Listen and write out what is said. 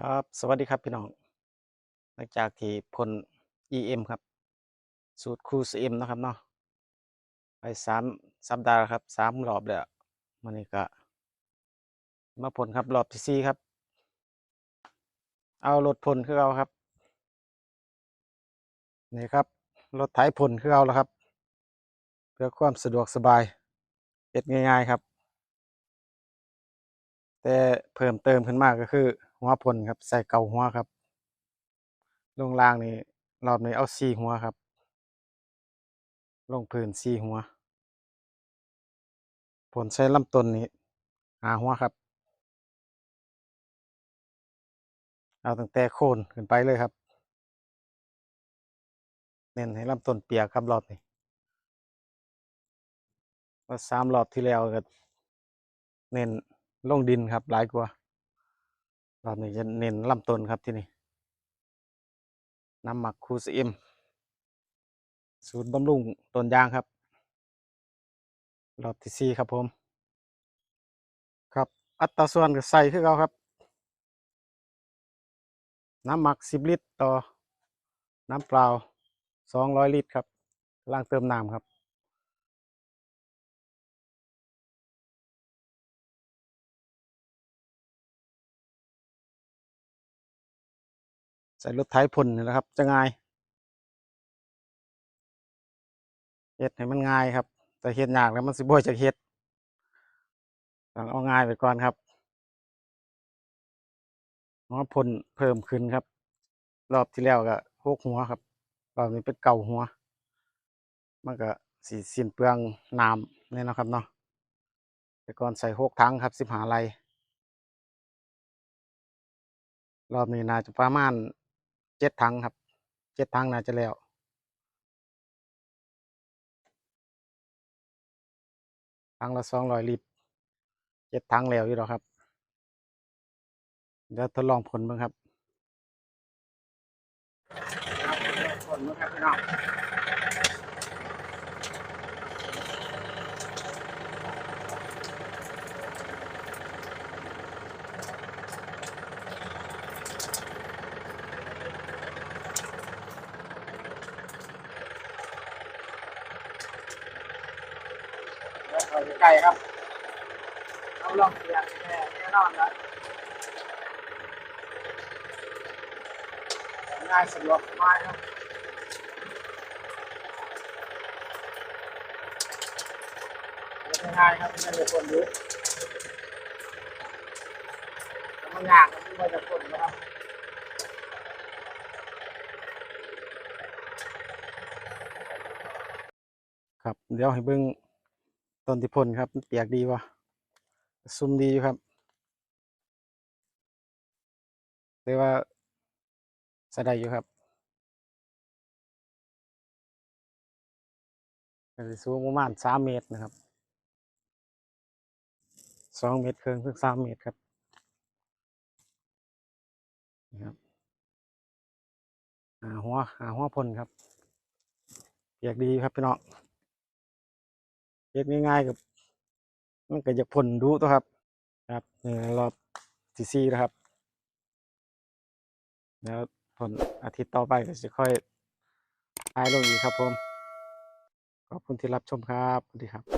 ครับ สวัสดีครับพี่น้อง หลังจากที่พ่น EM ครับ สูตร Cruise M เนะครับเนาะ ไปสามสัปดาห์ครับสามรอบแล้วมื้อนี้ก็ มาพ่นครับรอบที่สี่ครับ เอารถพ่นคือเก่าครับ นี่ครับ รถไถพ่นคือเก่าแล้วครับ เพื่อความสะดวกสบายเฮ็ดง่าย ๆครับ แต่เพิ่มเติมขึ้นมากก็คือ หัวพ่นครับ ใส่เก้าหัวครับลงล่างนี่รอบนี้เอาสี่หัวครับ ลงพื้นสี่หัวพ่นใส่ลำต้นนี่ห้าหัวครับ เอาตั้งแต่โคนขึ้นไปเลยครับ เน้นให้ลำต้นเปียกครับรอบนี้ว่าสามรอบที่แล้วก็เน้นลงดินครับหลายกว่า รอบนี้จะเน้นลำต้นครับที่นี่น้ำหมักคูสเอ็มสูตรบำรุงต้นยางครับ รอบที่สี่ครับผม ครับอัตราส่วนก็ใส่คือเก่าครับ น้ำหมักสิบลิตรต่อน้ำเปล่าสองร้อยลิตรครับล่างเติมน้ำครับ ใส่รถไถพ่นนี่แหละครับ จะง่ายเฮ็ดให้มันง่ายครับ แต่เฮ็ดยากแล้วมันสิบ่อยจากเฮ็ดต้องเอาง่ายไปก่อนครับหัวพ่นเพิ่มขึ้นครับ รอบที่แล้วก็หกหัวครับรอบนี้เป็นเก้าหัว มันก็สีสิ้นเปลืองน้ำเนี่ยนะครับเนาะแต่ก่อนใส่หกถังครับสิบหาไรรอบนี้น่าจะประมาณ เจ็ดถังครับ เจ็ดถังน่าจะแล้วถังละสองร้อยลิตรเจ็ดถังแล้วอยู่แล้วครับ เดี๋ยวทดลองผลบ้างครับผลบ้งครับพี่น้อง ใกล้ครับเอาลองเสียงแน่แน่นอนนะง่ายสะดวกสบายครับง่ายครับไม่ใช่คนรู้แต่มันยากครับไม่ว่าจะคนนะครับครับเดี๋ยวให้เบิ่ง ต้นที่พ่นครับเปียกดีวะซุ่มดีอยู่ครับเรียกว่าส่ได้อยู่ครับก็สิสูงประมาณสามเมตรนะครับสองเมตรครึ่งถึงสามเมตรครับนี่ครับหาหัวหาหัวพ่นครับเปียกดีครับพี่น้อง เฮ็ดง่ายๆกับมันก็จะผลดูตัวครับครับนี่รอบที่สี่นะครับแล้วผลอาทิตย์ต่อไปก็จะค่อยทายลงอีกครับผมขอบคุณที่รับชมครับสวัสดีครับ